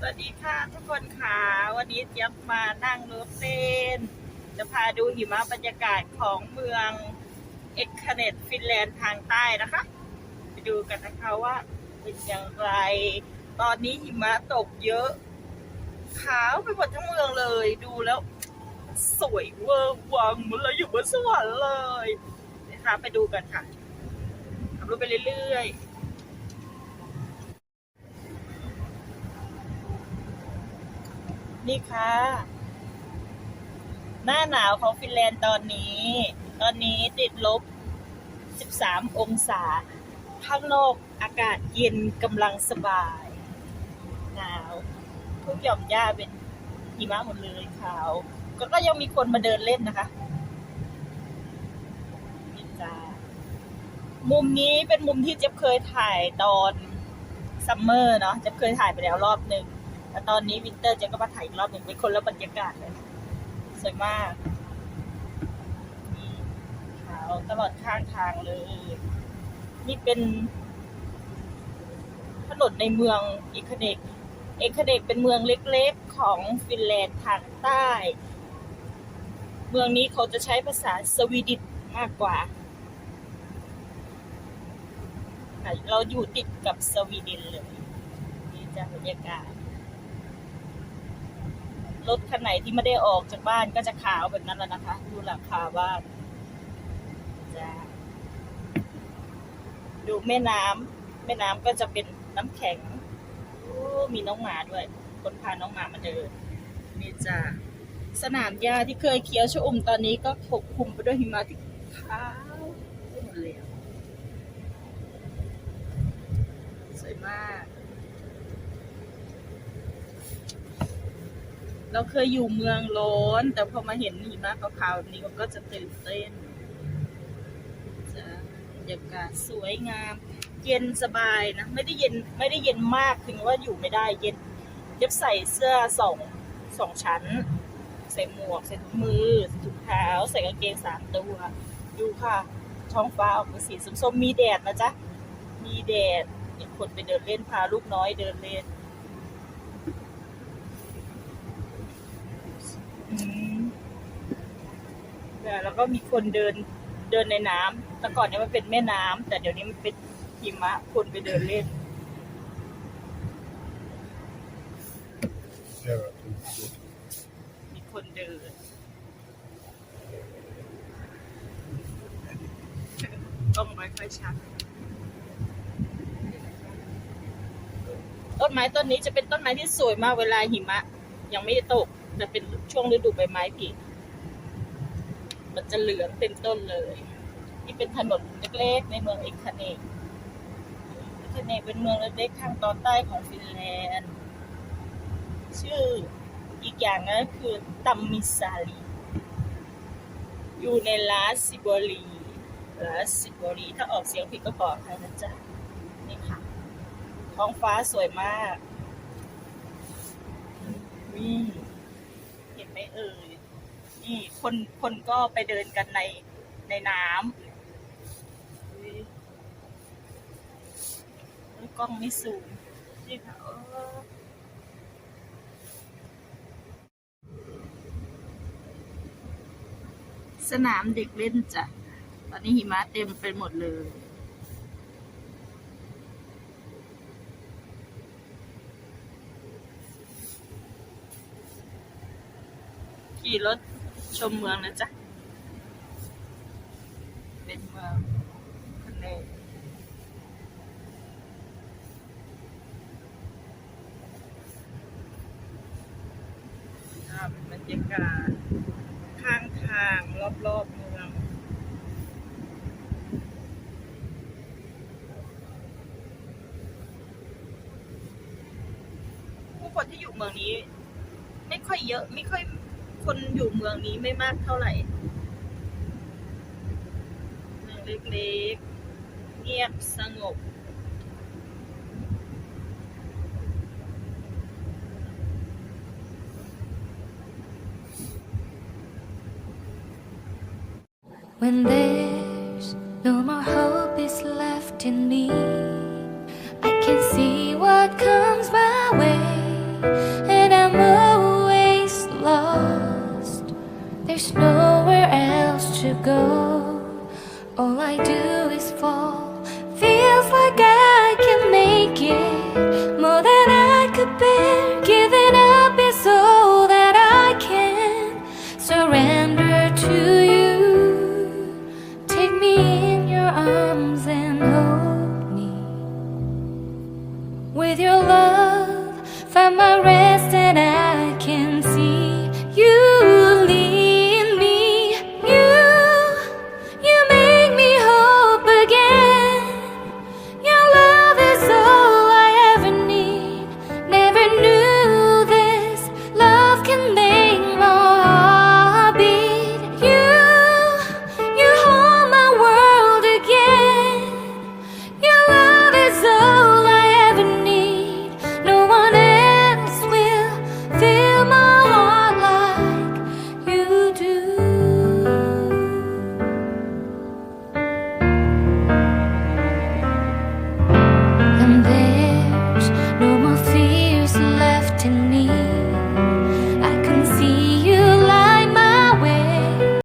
สวัสดีค่ะทุกคนค่ะ วันนี้เจี๊ยบมานั่งรถเต้น จะพาดูหิมะบรรยากาศของเมืองเอ็กคเนตฟินแลนด์ทางใต้นะคะ ไปดูกันนะคะว่าเป็นอย่างไร ตอนนี้หิมะตกเยอะ ขาวไปหมดทั้งเมืองเลยดูแล้ว สวยเวอร์วังเหมือนเราอยู่บนสวรรค์เลยนะคะไปดูกันค่ะขับรถไปเรื่อยๆ นี่ค่ะ หน้าหนาวของฟินแลนด์ตอนนี้ ตอนนี้ติดลบ 13 องศา ข้างนอกอากาศเย็นกำลังสบาย หนาว ทุกหย่อมหญ้าเป็นหิมะหมดเลยขาว ก็ก็ยังมีคนมาเดินเล่นนะคะนี่จ้ามุมนี้เป็นมุมที่เจ๊บเคยถ่ายตอนซัมเมอร์เนาะเจ๊บเคยถ่ายไปแล้วรอบหนึ่ง แต่ตอนนี้วินเตอร์เจ๊ก็มาถ่ายอีกรอบหนึ่งเป็นคนละบรรยากาศเลยสวยมากนี่ขาวตลอดข้างทางเลย นี่เป็นถนนในเมืองเอกเนกเอกเนกเป็นเมืองเล็กๆของฟินแลนด์ทางใต้ เมืองนี้เขาจะใช้ภาษาสวีดิชมากกว่า เราอยู่ติดกับสวีเดนเลยนี่จะบรรยากาศ รถคันไหนที่ไม่ได้ออกจากบ้านก็จะขาวแบบนั้นแล้วนะคะ ดูหลังคาบ้านจะดูแม่น้ำแม่น้ำก็จะเป็นน้ำแข็งมีน้องหมาด้วย คนพาน้องหมามาเดินนี่จ้ะสนามหญ้าที่เคยเขียวชอุ่มตอนนี้ก็ถูกคลุมไปด้วยหิมะที่ขาวหมดเลยสวยมาก เราเคยอยู่เมืองร้อน แต่พอมาเห็นหิมะขาวๆนี้ก็จะตื่นเต้นจะบรรยากาศสวยงาม เย็นสบายนะ ไม่ได้เย็นไม่ได้เย็นมากถึงว่าอยู่ไม่ได้เย็นเย็บใส่เสื้อสองสองชั้น ใส่หมวก ใส่ถุงมือใส่ถุงเท้า ใส่กางเกงสามตัว ดูค่ะ ท้องฟ้าออกเป็นสีส้มๆมีแดดนะจ๊ะ มีแดดคนไปเดินเล่นพาลูกน้อยเดินเล่น อืม แล้วก็มีคนเดินเดินในน้ำแต่ก่อนเนี้มันเป็นแม่น้ำแต่เดี๋ยวนี้มันเป็นหิมะคนไปเดินเล่น Yeah. มีคนเดิน ต้องไม่ค่อยชัดต้นไม้ต้นนี้จะเป็นต้นไม้ที่สวยมากเวลาหิมะ ยังไม่ได้ตก แต่เป็นช่วงฤดูใบไม้ผลิ มันจะเหลืองเต็มต้นเลยนี่เป็นถนนเล็กๆในเมืองเอกคเนกเอกคเนกเป็นเมืองเล็กๆทางตอนใต้ของฟินแลนด์ ชื่ออีกอย่างนึงคือตัมมิซาลีอยู่ในลาซิบอรีลาซิบอรีถ้าออกเสียงผิดก็ขออภัยนะจ๊ะนี่ค่ะ ท้องฟ้าสวยมากนี่เห็นไหมเอ่ย นี่คนคนก็ไปเดินกันในในน้ำกล้องไม่สูงนี่ค่ะเออสนามเด็กเล่นจ้ะ ตอนนี้หิมะเต็มไปหมดเลย ขี่รถ ชมเมืองนะจ๊ะ เป็นเมืองทะเลอ่าเป็นบรรยากาศข้างทางรอบๆเมืองผู้คนที่อยู่เมืองนี้ ไม่ค่อยเยอะไม่ค่อย คนอยู่เมืองนี้ไม่มากเท่าไหร่ เมืองเล็กๆ เงียบสงบ When there's no more hope is left in me, I can see what comes my way. There's nowhere else to go. All I do is fall.